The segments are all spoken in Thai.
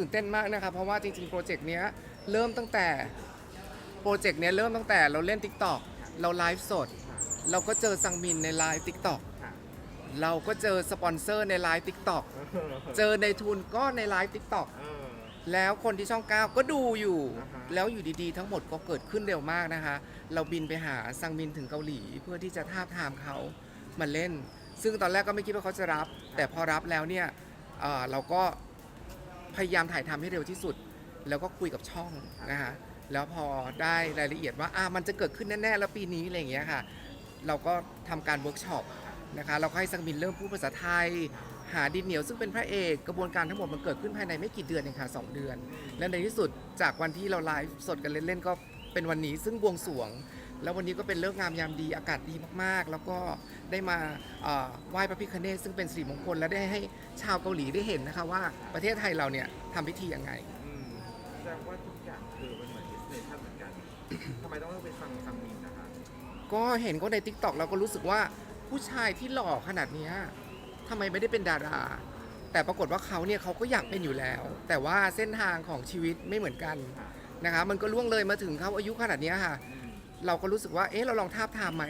ก็รู้สึกตื่นเต้นมากนะครับเพราะว่าจริงๆ โปรเจกต์เนี้ยเริ่มตั้งแต่โปรเจกต์เนี้ยเริ่มตั้งแต่เราเล่น Tik t o อกเราไลฟ์สด เราก็เจอซังมินในไลฟ์ Tik t o อกเราก็เจอสปอนเซอร์ในไลฟ์ Tik t o อกเจอในทุนก็ในไลฟ์ Tik t o อกเออแล้วคนที่ช่อง 9 ก็ดูอยู่อ่าฮะแล้วอยู่ดีๆ ทั้งหมดก็เกิดขึ้นเร็วมากนะคะ เราบินไปหาซังมินถึงเกาหลี เพื่อที่จะท้าบทามเขามาเล่น ซึ่งตอนแรกก็ไม่คิดว่าเขาจะรับ แต่พอรับแล้วเนี่ยเอ่อเราก็ พยายามถ่ายทำให้เร็วที่สุด แล้วก็คุยกับช่องนะคะแล้วพอได้รายละเอียดว่าอะมันจะเกิดขึ้นแน่ๆแล้วปีนี้อะไรอย่างเงี้ยค่ะ เราก็ทำการเวิร์กช็อปนะคะเราก็ให้ซังมินเริ่มพูดภาษาไทย หาดินเหนียวซึ่งเป็นพระเอกกระบวนการทั้งหมดมันเกิดขึ้นภายในไม่กี่เดือนเองค่ะสองเดือน และในที่สุดจากวันที่เราไลฟ์สดกันเล่นๆก็เป็นวันนี้ซึ่งบวงสรวง แล้ววันนี้ก็เป็นเลิกษ์งามยามดีอากาศดีมากๆ แล้วก็ได้มาเอ่อไหว้พระพิคเนศซึ่งเป็นสิริมงคล และได้ให้ชาวเกาหลีได้เห็นนะคะว่าประเทศไทยเราเนี่ยทำพิธียังไงอืมแสดงว่าทุกอย่างคือมันเหมือนดิสเนชั่นเหมือนกันทำไมต้องเลือกเป็นซังซังมินนะคะก็เห็นก็ใน t ิ k t o k เราก็รู้สึกว่าผู้ชายที่หล่อขนาดเนี้ยทำไมไม่ได้เป็นดารา แต่ปรากฏว่าเขาเนี่ยเขาก็อยากเป็นอยู่แล้ว แต่ว่าเส้นทางของชีวิตไม่เหมือนกันนะคะมันก็ล่วงเลยมาถึงเขาอายุขนาดเนี้ยค่ะอืม เราก็รู้สึกว่า เอ๊ะ เราลองทาบทามไหม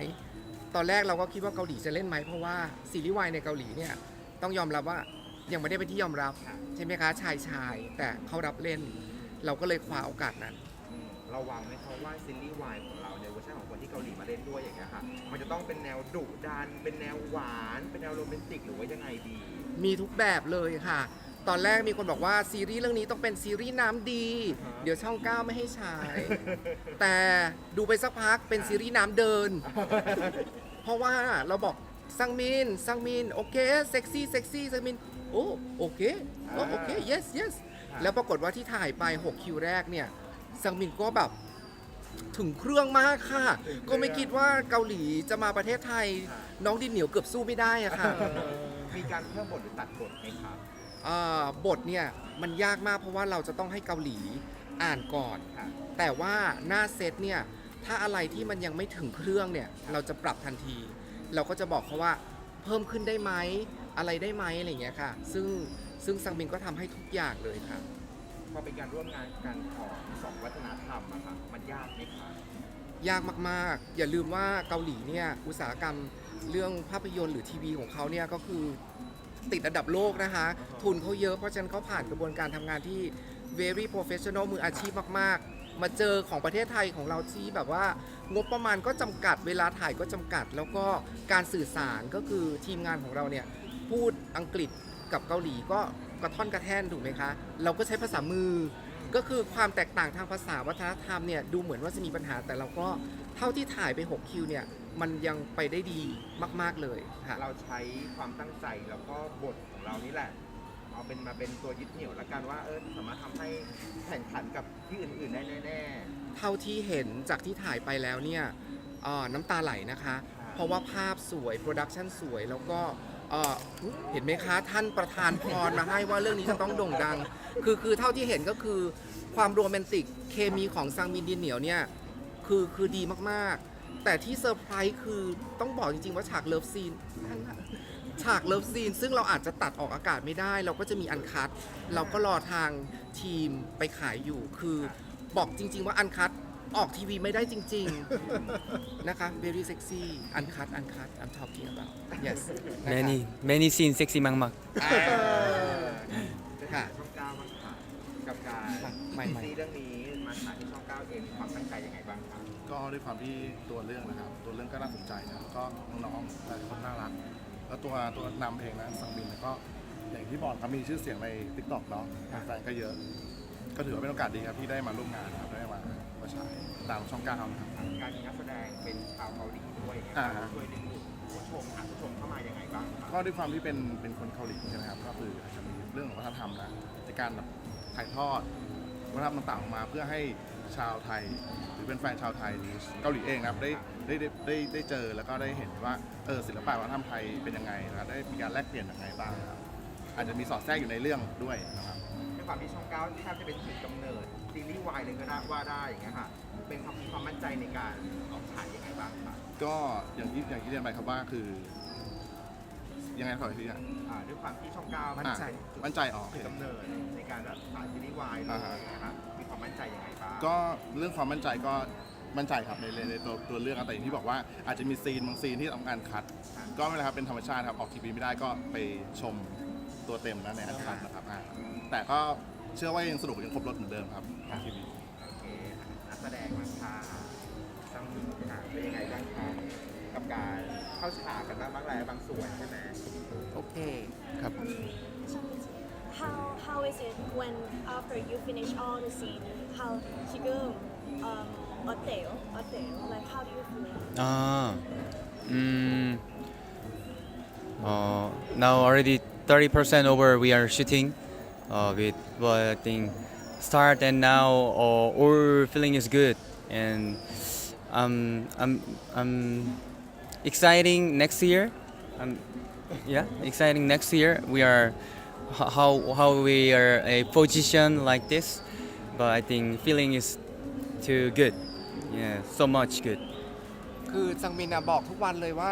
ตอนแรกเราก็คิดว่าเกาหลีจะเล่นไหม เพราะว่าซีรีส์วายในเกาหลีเนี่ย ต้องยอมรับว่ายังไม่ได้เป็นที่ยอมรับ ใช่ไหมคะ ชายชาย แต่เขารับเล่น เราก็เลยคว้าโอกาสนั้นอืมเราหวังไหมคะว่าซีรีส์วายของเราในเวอร์ชันของคนที่เกาหลีมาเล่นด้วยอย่างเงี้ยค่ะ มันจะต้องเป็นแนวดุดัน เป็นแนวหวาน เป็นแนวโรแมนติกหรือว่ายังไงดี มีทุกแบบเลยค่ะ ตอนแรกมีคนบอกว่าซีรีส์เรื่องนี้ต้องเป็นซีรีส์น้ำดีฮะเดี๋ยวช่อง9ไม่ให้ฉาย แต่ดูไปสักพักเป็นซีรีส์น้ำเดิน เพราะว่าเราบอกซังมินซังมินโอเคเซ็กซี่เซ็กซี่ซังมินโอ้โอเคโอ้โอเค yes yes แล้วปรากฏว่าที่ถ่ายไป 6 คิวแรกเนี่ยซังมินก็แบบถึงเครื่องมากค่ะ ก็ไม่คิดว่าเกาหลีจะมาประเทศไทย น้องดินเหนียวเกือบสู้ไม่ได้อะค่ะ มีการเพิ่มบทหรือตัดบทไหมครับ อ่าบทเนี่ยมันยากมากเพราะว่าเราจะต้องให้เกาหลีอ่านก่อน ค่ะ แต่ว่าหน้าเซตเนี่ยถ้าอะไรที่มันยังไม่ถึงเครื่องเนี่ยเราจะปรับทันที เราก็จะบอกเขาว่าเพิ่มขึ้นได้ไหมอะไรได้ไหมอะไรอย่างเงี้ยค่ะ ซึ่งซึ่งซังมินก็ทำให้ทุกอย่างเลยค่ะ พอเป็นการร่วมงานกันของสองวัฒนธรรมอะค่ะมันยากไหมคะยากมากๆ อย่าลืมว่าเกาหลีเนี่ยอุตสาหกรรมเรื่องภาพยนตร์หรือทีวีของเขาเนี่ยก็คือ ติดอันดับโลกนะคะ ทุนเขาเยอะเพราะฉะนั้นเขาผ่านกระบวนการทำงานที่ very professional มืออาชีพมาก ๆ มาเจอของประเทศไทยของเราที่แบบว่างบประมาณก็จำกัดเวลาถ่ายก็จำกัด แล้วก็การสื่อสารก็คือทีมงานของเราเนี่ยพูดอังกฤษกับเกาหลีก็กระท่อนกระแท่นถูกไหมคะ เราก็ใช้ภาษามือ ก็คือความแตกต่างทางภาษาวัฒนธรรมเนี่ยดูเหมือนว่าจะมีปัญหาแต่เราก็เท่าที่ถ่ายไป 6 คิวเนี่ย มันยังไปได้ดีมาก ๆเลยค่ะ เราใช้ความตั้งใจแล้วก็บทของเรานี่แหละ เอาเป็นมาเป็นตัวยึดเหนี่ยวละกันว่าเออสามารถทำให้แข่งขันกับที่อื่นๆได้แน่ เท่าที่เห็นจากที่ถ่ายไปแล้วเนี่ยเอ่อน้ำตาไหลนะคะ เพราะว่าภาพสวย โปรดักชันสวย แล้วก็เอ่อเห็นไหมคะ ท่านประธานพรมาให้ว่าเรื่องนี้จะต้องโด่งดัง คือคือเท่าที่เห็นก็คือความโรแมนติก เคมีของซังมินดินเหนียวเนี่ย คือคือดีมากๆ แต่ที่เซอร์ไพรส์คือต้องบอกจริง ๆ ว่าฉากเลิฟซีนท่านน่ะฉากเลิฟซีนซึ่งเราอาจจะตัดออกอากาศไม่ได้ เราก็จะมีอันคัด เราก็รอทางทีมไปขายอยู่ คือบอกจริง ๆ ว่าอันคัดออกทีวีไม่ได้จริง ๆ นะคะ very sexy uncut uncut I'm talking about yes นะคะ many many scene sexy 막 막. อ่าๆจะค่ะช่องเก้าบ้างค่ะกับการค่ะใหม่ๆซีรีส์เรื่องนี้มาฉายที่ช่องเก้าเองมีความตั้งใจยังไงบ้างครับ ก็ด้วยความที่ตัวเรื่องนะครับ ตัวเรื่องก็น่าสนใจนะแล้วก็น้องๆหลายคนน่ารัก แล้วตัวตัวนำเองนะสังบินเนี่ยก็อย่างที่บอกครับมีชื่อเสียงใน t ิ k t o k เนาะแฟนๆก็เยอะ ก็ถือว่าเป็นโอกาสดีครับที่ได้มาร่วมงานครับได้มามาฉายตามช่องเก้านะครับการมีนักแสดงเป็นชาวเกาหลีด้วยอย่างเงี้ยอ่าช่วยดึงดูดผู้ชมหาผู้ชมเข้ามายังไงบ้างครับก็ด้วยความที่เป็นเป็นคนเกาหลีใช่ไหมครับก็คืออาจจะมีเรื่องของวัฒนธรรมนะในการแบบถ่ายทอดวัฒนธรรมต่างๆออกมาเพื่อให้ ชาวไทย หรือเป็นแฟนชาวไทยหรือเกาหลีเองนะครับได้ได้ได้ได้ได้เจอแล้วก็ได้เห็นว่าเออศิลปะวัฒนธรรมไทยเป็นยังไงนะครับได้มีการแลกเปลี่ยนยังไงบ้างครับอาจจะมีสอดแทรกอยู่ในเรื่องด้วยนะครับ ด้วยความที่ช่องเก้าแทบจะเป็นจุดกำเนิดซีรีส์วายเลยก็ได้ว่าได้อย่างเงี้ยค่ะ เป็นความมีความมั่นใจในการออกฉายยังไงบ้างครับก็อย่างที่อย่างที่เรียนไปครับว่าคือจยังไงขออีกทีนะ อ่าด้วยความที่ช่องเก้ามั่นใจอะมั่นใจอ๋อโอเคจุดกำเนิดในการแบบถ่ายซีรีส์วายเลยอ่าฮะนะครับมี ความมั่นใจยังไงบ้างก็เรื่องความมั่นใจก็มั่นใจครับในในในตัวตัวเรื่องแต่อย่างที่บอกว่าอาจจะมีซีนบางซีนที่ต้องการคัด ก็ไม่เป็นไรครับเป็นธรรมชาติครับออกทีวีไม่ได้ก็ไปชมตัวเต็มนะในอันคัดนะครับอ่าแต่ก็เชื่อว่ายังสนุกยังครบรถเหมือนเดิมครับทางทีวีโอเคนักแสดงมาค่ะซังมินค่ะเป็นยังไงบ้างคะกับการเข้าฉากกันบ้างบางรายบางส่วนใช่ไหมโอเคครับ How how is it when after you finish all the scene? How 지금 um 어때요? 어때요? Like how do you feel? 아, 음, uh, now already 30% over we are shooting uh, with what I think start and now uh, all feeling is good and um, I'm I'm exciting next year. Um, yeah, exciting next year. We are h- how how we are a position like this, but I think feeling is too good. Yeah, so much good. คือซังมินอะบอกทุกวันเลยว่า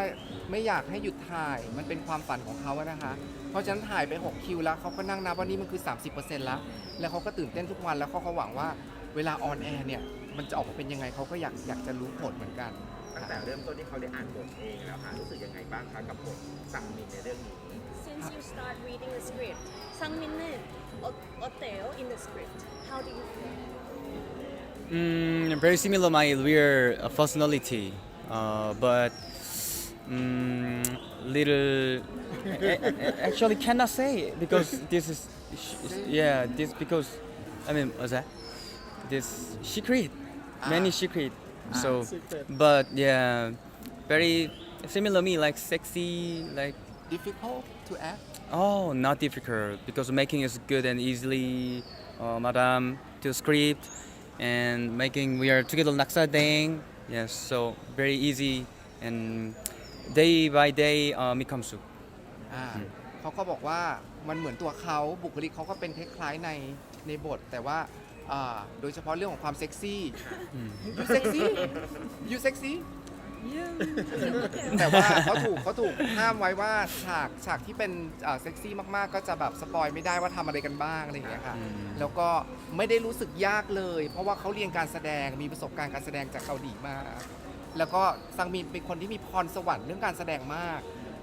ไม่อยากให้หยุดถ่ายมันเป็นความฝันของเขาอะนะคะ เพราะฉะนั้นถ่ายไป 6 คิวแล้วเขาก็นั่งนับว่านี่มันคือ 30%แล้ว แล้วเขาก็ตื่นเต้นทุกวันแล้วเขาก็หวังว่าเวลาออนแอร์เนี่ย มันจะออกมาเป็นยังไงเขาก็อยากอยากจะรู้ผลเหมือนกันตั้งแต่เริ่มต้นที่เขาได้อ่านบทเองแล้วค่ะรู้สึกยังไงบ้างคะกับบทซังมินในเรื่องนี้ Since you start reading the script, 상민은 어, 어때요 in the script? How do you feel? Mm, very similar my real uh, personality, uh, but mm, little. a- a- actually, cannot say because this is sh- yeah this because I mean what's that? This secret, many Ah. secret. So, but yeah, very similar me like sexy like difficult To act Oh, not difficult because making is good and easily, uh, madam, to script and making we are together naksa dang. Yes, so very easy and day by day uh, mikamsu. อ่าเขาก็บอกว่ามันเหมือนตัวเขาบุคลิกเขาก็เป็นคล้ายๆในในบท แต่ว่าอ่าโดยเฉพาะเรื่องของความเซ็กซี่ยูเซ็กซี่ยูเซ็กซี่ แต่ว่าเขาถูกเขาถูกห้ามไว้ว่าฉากฉากที่เป็นอ่าเซ็กซี่มากๆ ก็จะแบบสปอยไม่ได้ว่าทำอะไรกันบ้างอะไรอย่างเงี้ยค่ะอืมแล้วก็ไม่ได้รู้สึกยากเลย เพราะว่าเขาเรียนการแสดงมีประสบการณ์การแสดงจากเกาหลีมาแล้วก็ซังมินเป็นคนที่มีพรสวรรค์เรื่องการแสดงมาก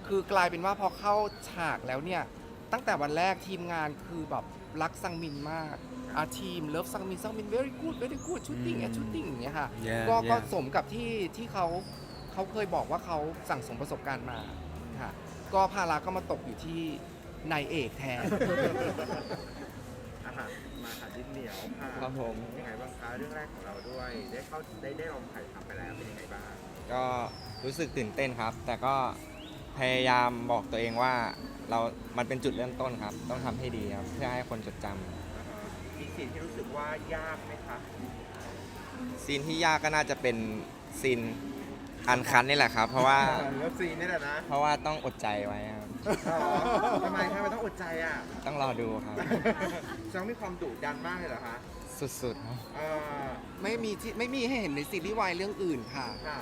คือกลายเป็นว่าพอเข้าฉากแล้วเนี่ยตั้งแต่วันแรกทีมงานคือแบบรักซังมินมากอาทีมเลิฟซังมินซังมิน very good very good shooting อืม at shooting อย่างเงี้ยค่ะ Yeah, ก็ก็ yeah. สมกับที่ที่เขา เขาเคยบอกว่าเขาสั่งสมประสบการณ์มาค่ะก็ภาระก็มาตกอยู่ที่นายเอกแทน อาหารมาค่ะดินเหนียวค่ะครับผม ยังไงบ้างคะเรื่องแรกของเราด้วย ได้เข้าได้ได้ลองถ่ายทำไปแล้วเป็นยังไงบ้างก็รู้สึกตื่นเต้นครับ แต่ก็พยายามบอกตัวเองว่าเรามันเป็นจุดเริ่มต้นครับ ต้องทำให้ดีครับ เพื่อให้คนจดจำอ่าฮะมีสิ่งที่รู้สึกว่ายากไหมคะซีนที่ยากก็น่าจะเป็นซีน อันคันนี่แหละครับ เพราะว่าเลิฟซีนนี่แหละนะเพราะว่าต้องอดใจไว้ครับอ๋อทำไมทำไมต้องอดใจอะต้องรอดูครับ จังมีความดุดันมากเลยเหรอคะสุดๆครับเออไม่มีที่ไม่มีให้เห็นในซีรีส์วายเรื่องอื่นค่ะ ค่ะ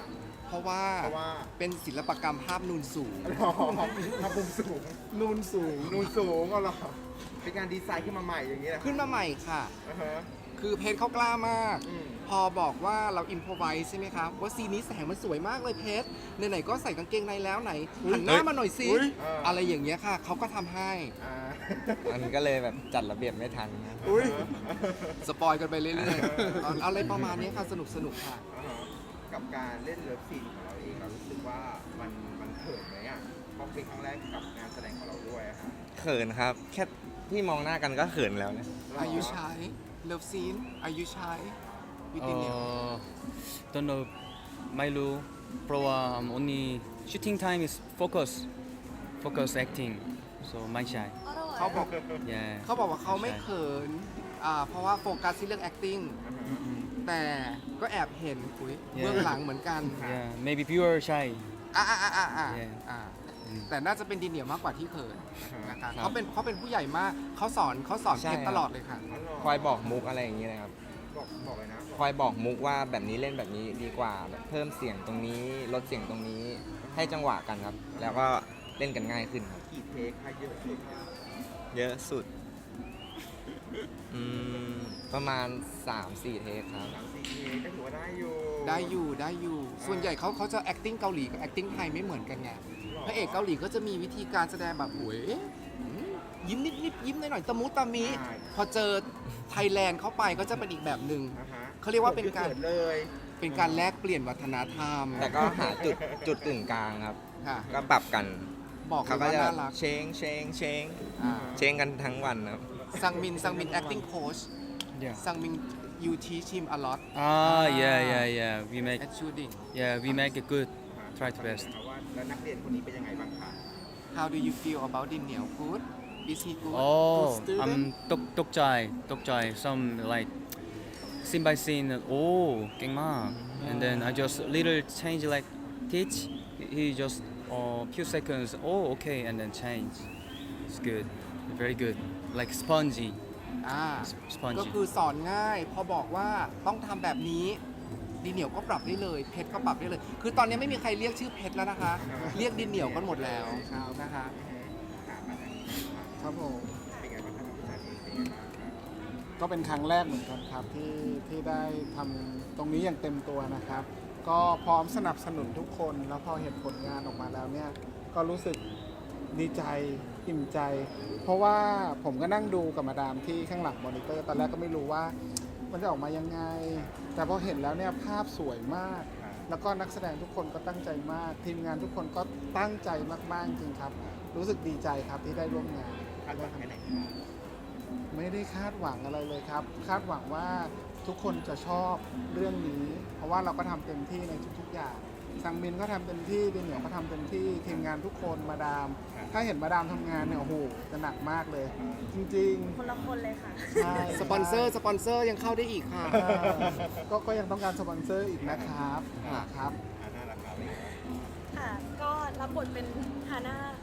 เพราะว่าเพราะว่า เป็นศิลปกรรมภาพนูนสูงอ๋อทำมุมสูงนูนสูง นูนสูงก็หรอเป็นการดีไซน์ขึ้นมาใหม่อย่างนี้แหละขึ้นมาใหม่ค่ะ อ่าฮะคือเพจเขากล้ามาก อืมพ อบอกว่าเราอินพอไวใช่ไหมครับว่าซีนนี้แสงมันสวยมากเลยเพจไหนๆก็ใส่กางเกงในแล้วไหนหันหน้ามาหน่อยสิอุ๊ย อะไรอย่างเงี้ยค่ะเขาก็ทำให้อ่ามันก็เลยแบบจัดระเบียบไม่ทันครับอุ้ยสปอยกันไปเรื่อยๆเอาอะไรประมาณนี้ค่ะสนุกสนุกค่ะ อ่าฮะกับการเล่นเลิฟซีนของเราเองเรารู้สึกว่ามันมันเขินไหมอะเพราะเป็นครั้งแรกกับงานแสดงของเราด้วยอะค่ะเขินครับ แค่ที่มองหน้ากันก็เขินแล้วนะ Are you shy Love scene Are you shy within you Uh, don't know, Milo. Pro um, only shooting time is focus, focus acting. So my shy. เขาบอก Yeah. เขาบอกว่าเขาไม่เขินอ่าเพราะว่าโฟกัสที่เรื่อง acting แต่ก็แอบเห็นคุย Yeah. เบื้องหลังเหมือนกัน Yeah, maybe viewer shy. อ่าอ่าอ่าอ่าอ่า Yeah. อ่าอืมแต่น่าจะเป็นดีเหนียวมากกว่าที่เขินนะคะครับเขาเป็นเขาเป็นผู้ใหญ่มากเขาสอนเขาสอนใช่เพชรครับ ตลอดเลยค่ะอ๋อเหรคอยบอกมุกอะไรอย่างนี้เลยครับ บอกบอกเลยนะ คอยบอกมุกว่าแบบนี้เล่นแบบนี้ดีกว่าแบบเพิ่มเสียงตรงนี้ลดเสียงตรงนี้ให้จังหวะกันครับ แล้วก็เล่นกันง่ายขึ้นครับกี่เทคคะเยอะสุดเยอะสุดอืมประมาณ 3-4 เทคครับสามสี่เทคก็ถือว่าได้อยู่ได้อยู่ได้อยู่ ส่วนใหญ่เขาเขาจะ acting เกาหลีกับ acting ไทยไม่เหมือนกันไง พระเอกเกาหลีก็จะมีวิธีการแสดงแบบโอ้ยอืมยิ้มนิดนิดยิ้มหน่อยหน่อยๆตะมุตะมิใช่พอเจอไทยแลนด์เข้าไปก็จะเป็นอีกแบบหนึ่ง นะฮะ เขาเรียกว่าเป็นการดเลย เป็นการแลกเปลี่ยนวัฒนธรรมแต่ก็หาจุดจุดกึ่งกลางครับ ค่ะก็ปรับกันบอกเลเขายก็ว่าจะน่ารักเชงเชงเชงอ่าเชงกันทั้งวันครับ ซังมินซังมิน acting coach Yeah. ซังมิน you teach him a lot Ah, yeah, yeah, yeah. We make, at shooting yeah, we make it good. Try to best. ว่าแล้วนักเรียนคนนี้เป็นยังไงบ้างคะ how do you feel about Din Niao good is he good Oh, good student I'm tok tok jai, tok jai. Some like scene by scene. Oh, king ma. And then I just little change like teach. He just uh few seconds. Oh, okay, and then change. It's good, very good. Like spongy, อ่า s- ก็ spongy. คือสอนง่ายพอบอกว่าต้องทำแบบนี้ดินเหนียวก็ปรับได้เลย เพชรก็ปรับได้เลย คือตอนนี้ไม่มีใครเรียกชื่อเพชรแล้วนะคะ เรียกดินเหนียวกันหมดแล้วนะคะ ครับผม ก็เป็นครั้งแรกเหมือนกันครับที่ที่ได้ทำตรงนี้อย่างเต็มตัวนะครับ ก็พร้อมสนับสนุนทุกคนแล้วพอเห็นผลงานออกมาแล้วเนี่ยก็รู้สึกดีใจอิ่มใจ เพราะว่าผมก็นั่งดูกับมาดามที่ข้างหลังมอนิเตอร์ตอนแรกก็ไม่รู้ว่า มันจะออกมายังไง แต่พอเห็นแล้วเนี่ยภาพสวยมาก แล้วก็นักแสดงทุกคนก็ตั้งใจมาก ทีมงานทุกคนก็ตั้งใจมากๆจริงครับ รู้สึกดีใจครับที่ได้ร่วมงาน คาดหวังแค่ไหนคะ ไม่ได้คาดหวังอะไรเลยครับ คาดหวังว่าทุกคนจะชอบเรื่องนี้ เพราะว่าเราก็ทำเต็มที่ในทุกๆอย่างสังมินก็ทำเต็มที่ดินเหนียวก็ทำเต็มที่ทีมงานทุกคนมาดาม ถ้าเห็นมาดามทำงานเนี่ยโอ้โหจะหนักมากเลย จริงคนละคนเลยค่ะๆใช่สปอนเซอร์สปอนเซอร์ยังเข้าได้อีกค่ะเออก็ก็ยังต้องการสปอนเซอร์อีกนะครับครับอ่าน่ารักครับเป็นไงบ้างค่ะก็รับบทเป็นฮาน่าครั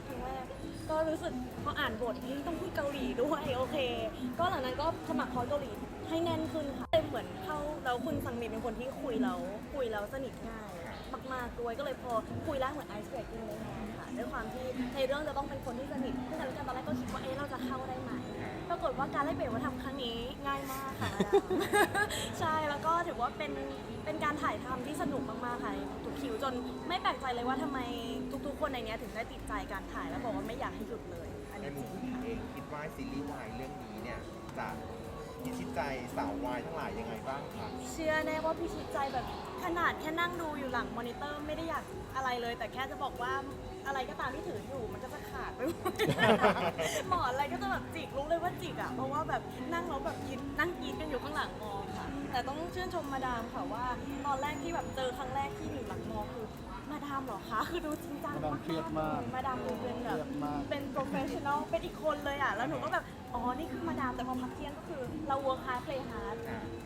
้งแร ก็รู้สึกพออ่านบทนี่ต้องพูดเกาหลีด้วยโอเค ก็หลังนั้นก็สมัครคอร์สเกาหลีให้แน่นขึ้นค่ะเลยเหมือนเข้าแล้วคุณสังมินเป็นคนที่คุยแล้วคุยแล้วสนิทง่ายมากๆด้วยก็เลยพอคุยแล้วเหมือนไอซ์เบรกกิ้งเลยค่ะด้วยความที่ในเรื่องจะต้องเป็นคนที่สนิทซึ่งกันกันตอนแรกก็คิดว่าเอ๊ะเราจะเข้าได้ไหม ปรากฏว่าการไล่เบรกว่าทำครั้งนี้ง่ายมากค่ะมาดามใช่แล้วก็ถือว่าเป็นเป็นการถ่ายทำที่สนุกมากๆค่ะในทุกคิวจนไม่แปลกใจเลยว่าทำไมทุก ๆ คนในเนี้ยถึงได้ติดใจการถ่ายแล้วบอกว่าไม่อยากให้หยุดเลย อันในนี้จมุริมงผู้หญิงเองคิดว่าซีรีส์วายเรื่องนี้เนี่ยจะพิชิตใจสาววายทั้งหลายยังไงบ้างคะเชื่อแน่ว่าพี่ชิดใจแบบขนาดแค่นั่งดูอยู่หลังมอนิเตอร์ไม่ได้อยากอะไรเลย แต่แค่จะบอกว่า อะไรก็ตามที่ถืออยู่มันก็จะขาดไปหมด หมอนอะไรก็จะแบบจิกรู้เลยว่าจิกอะเพราะว่าแบบนั่งแล้วแบบกินนั่งกินกันอยู่ข้างหลังมอค่ะ แต่ต้องชื่นชมมาดามค่ะว่า ตอนแรกที่แบบเจอครั้งแรกที่อยู่หลังมอคือ มาดามเหรอคะ คือดูจริงจังมาดามเครียดมากมาดามดูเป็นเคแบรีบยดมาก เป็น professional เป็นอีกคนเลยอะ แล้วหนูก็แบบ อ๋อ นี่คือมาดามแต่พอพักเที่ยงก็คือเรา work hard play hard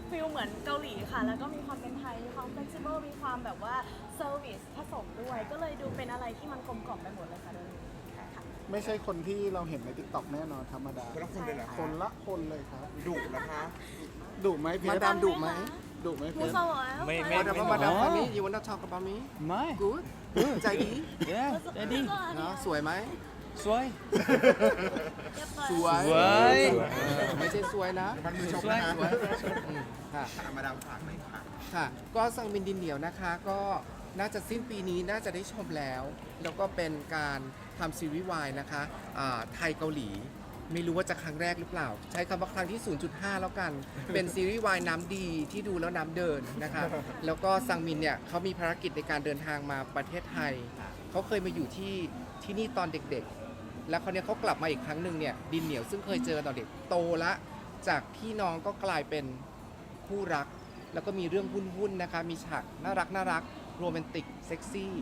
ฟิลเหมือนเกาหลีค่ะ แล้วก็มีความเป็นไทย มีความ flexible มีความแบบว่า service ผสมด้วย ก็เลยดูเป็นอะไรที่มันกลมกล่อมไปหมดเลยค่ะเรื่องนี้ค่ะ ไม่ใช่คนที่เราเห็นใน t ิ k t o k แน่นอนธรรมดา คนละคนเลยเหรอคคะนละคนเลยครับดุนะคะ ดุไหมเพมาชรดามดุไหม ดุไหมเพมูชสรวอยไม่ไม่มาดามมาดาม for me you wanna talk about me My, good ใจดี yeah, เอ็ daddy. เนอะสวยไหม Soy. สวย สวยเออไม่ใช่สวยนะ มันมือชกนะคะอืมค่ะถามมาดามฝากหน่อยค่ะ ค่ะ ก็สังมินดินเหนียวนะคะ ก็น่าจะสิ้นปีนี้น่าจะได้ชมแล้ว แล้วก็เป็นการทำซีรีส์วายนะคะอ่าไทยเกาหลี ไม่รู้ว่าจะครั้งแรกหรือเปล่า ใช้คำว่าครั้งที่ 0.5 แล้วกัน เป็นซีรีส์วายน้ำดีที่ดูแล้วน้ำเดินนะคะ แล้วก็ซังมินเนี่ยเขามีภารกิจในการเดินทางมาประเทศไทย เขาเคยมาอยู่ที่ที่นี่ตอนเด็กๆ แล้วเขาวเนี่ยเขากลับมาอีกครั้งหนึ่งเนี่ยดินเหนียวซึ่งเคยเจอตอนเด็กโตละ จากพี่น้องก็กลายเป็นคู่รัก แล้วก็มีเรื่องวุ่นๆนะคะ มีฉากน่ารักน่ารักโรแมนติกเซ็กซี่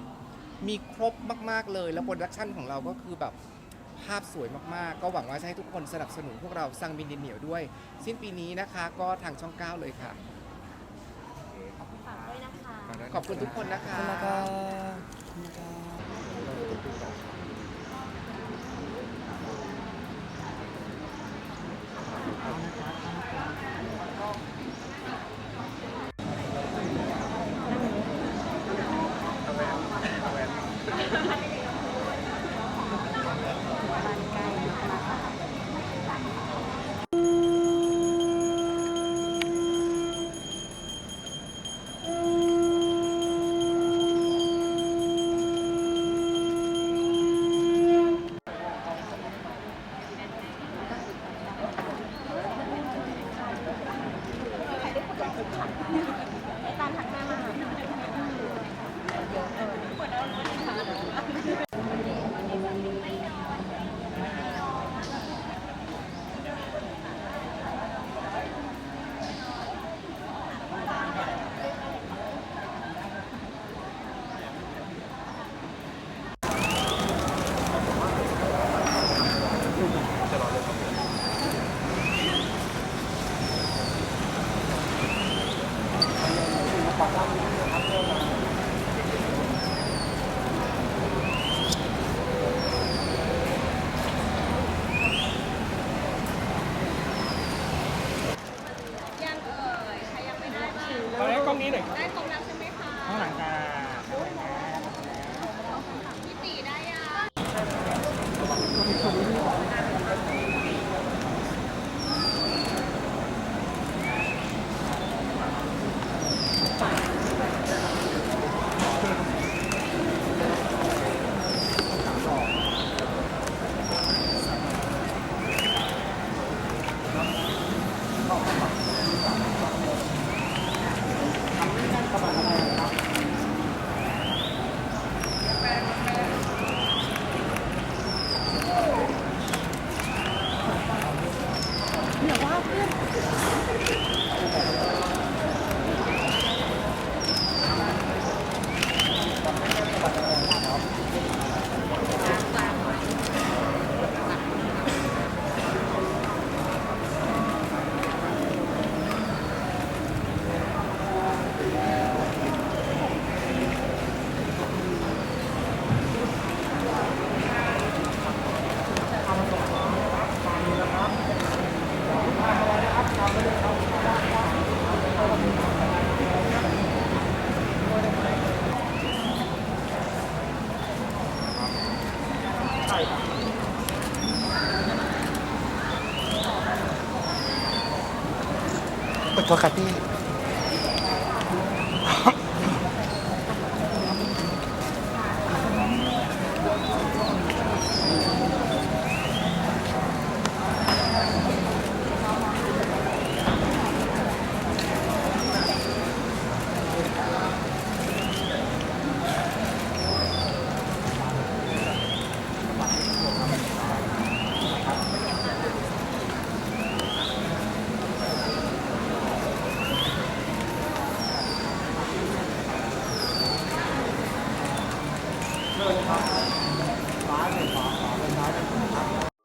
มีครบมากๆเลย แล้วโปรดักชันของเราก็คือแบบ ภาพสวยมากๆ ก็หวังว่าจะให้ทุกคนสนับสนุนพวกเราซังบินดินเหนียวด้วย สิ้นปีนี้นะคะก็ทางช่อง 9 เลยค่ะฝากด้วยนะคะ ขอบคุณทุก ษครับพี่